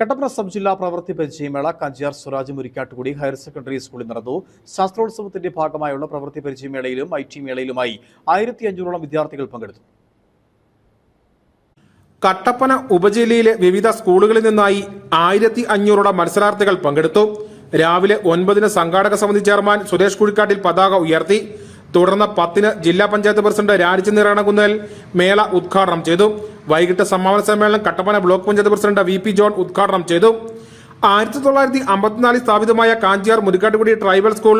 Kattappana sub ജില്ലാ പ്രവൃത്തി പരിചയമേള കഞ്ചിയാർ സ്വരാജ് മുരിക്കാട്ടുകുടി ഹയർ സെക്കൻഡറി സ്കൂളിൽ നടന്നു. ശാസ്ത്രോത്സവത്തിന്റെ ഭാഗമായുള്ള പ്രവൃത്തി പരിചയമേളയിലും ഐ ടി മേളയിലുമായി ആയിരത്തി അഞ്ഞൂറോളം വിദ്യാർത്ഥികൾ പങ്കെടുത്തു. കട്ടപ്പന ഉപജില്ലയിലെ വിവിധ സ്കൂളുകളിൽ നിന്നായി ആയിരത്തി അഞ്ഞൂറോളം മത്സരാർത്ഥികൾ പങ്കെടുത്തു. രാവിലെ ഒൻപതിന് സംഘാടക സമിതി ചെയർമാൻ സുരേഷ് കുഴിക്കാട്ടിൽ പതാക ഉയർത്തി. തുടർന്ന് പത്തിന് ജില്ലാ പഞ്ചായത്ത് പ്രസിഡന്റ് രാജിച്ചന്ദ് മേള ഉദ്ഘാടനം ചെയ്തു. വൈകിട്ട് സമാപന സമ്മേളനം Kattappana block panchayat president V P John ഉദ്ഘാടനം ചെയ്തു. ആയിരത്തി തൊള്ളായിരത്തി അമ്പത്തിനാലിൽ സ്ഥാപിതമായ കാഞ്ചിയാർ മുരിക്കാട്ടുകുടി ട്രൈബൽ സ്കൂൾ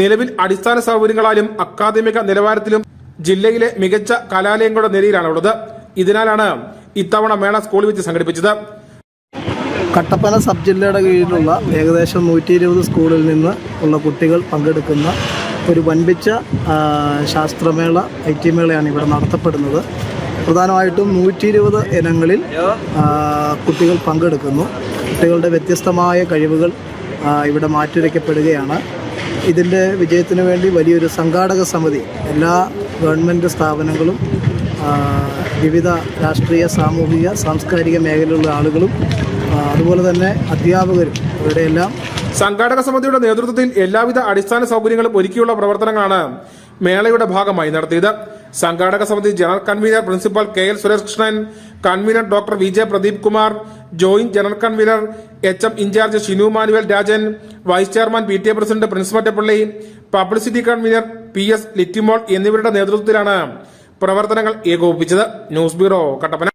നിലവിൽ അടിസ്ഥാന സൗകര്യങ്ങളാലും അക്കാദമിക നിലവാരത്തിലും ജില്ലയിലെ മികച്ച കലാലയങ്ങളുടെ നിലയിലാണുള്ളത്. ഇതിനാലാണ് ഇത്തവണ മേള സ്കൂൾ വെച്ച് സംഘടിപ്പിച്ചത്. കട്ടപ്പന സബ് ജില്ലയുടെ കീഴിലുള്ള ഏകദേശം നൂറ്റി ഇരുപത് സ്കൂളിൽ നിന്ന് ഉള്ള കുട്ടികൾ പങ്കെടുക്കുന്ന ഒരു വൻപിച്ച ശാസ്ത്രമേള ഐ ടി മേളയാണ് ഇവിടെ നടത്തപ്പെടുന്നത്. പ്രധാനമായിട്ടും നൂറ്റി ഇരുപത് ഇനങ്ങളിൽ കുട്ടികൾ പങ്കെടുക്കുന്നു. കുട്ടികളുടെ വ്യത്യസ്തമായ കഴിവുകൾ ഇവിടെ മാറ്റുരയ്ക്കപ്പെടുകയാണ് ഇതിന്റെ വിജയത്തിന് വേണ്ടി വലിയൊരു സംഘാടക സമിതി എല്ലാ ഗവൺമെന്റ് സ്ഥാപനങ്ങളും വിവിധ രാഷ്ട്രീയ സാമൂഹിക സാംസ്കാരിക മേഖലയിലുള്ള ആളുകളും അതുപോലെ തന്നെ അധ്യാപകരും ഇവരുടെയെല്ലാം സംഘാടക സമിതിയുടെ നേതൃത്വത്തിൽ എല്ലാവിധ അടിസ്ഥാന സൗകര്യങ്ങളും ഒരുക്കിയുള്ള പ്രവർത്തനങ്ങളാണ് മേളയുടെ ഭാഗമായി നടത്തിയത്. സംഘാടക സമിതി general convener principal K L Suresh Krishnan convener doctor V J Pradeep Kumar joint general convener H M in charge Shinu Manuel Rajan vice chairman P T A president Prince Mattappally publicity convener P S Littymol എന്നിവരുടെ നേതൃത്വത്തിലാണ് പ്രവർത്തനങ്ങൾ ഏകോപിപ്പിച്ചത്. News bureau Kattappana.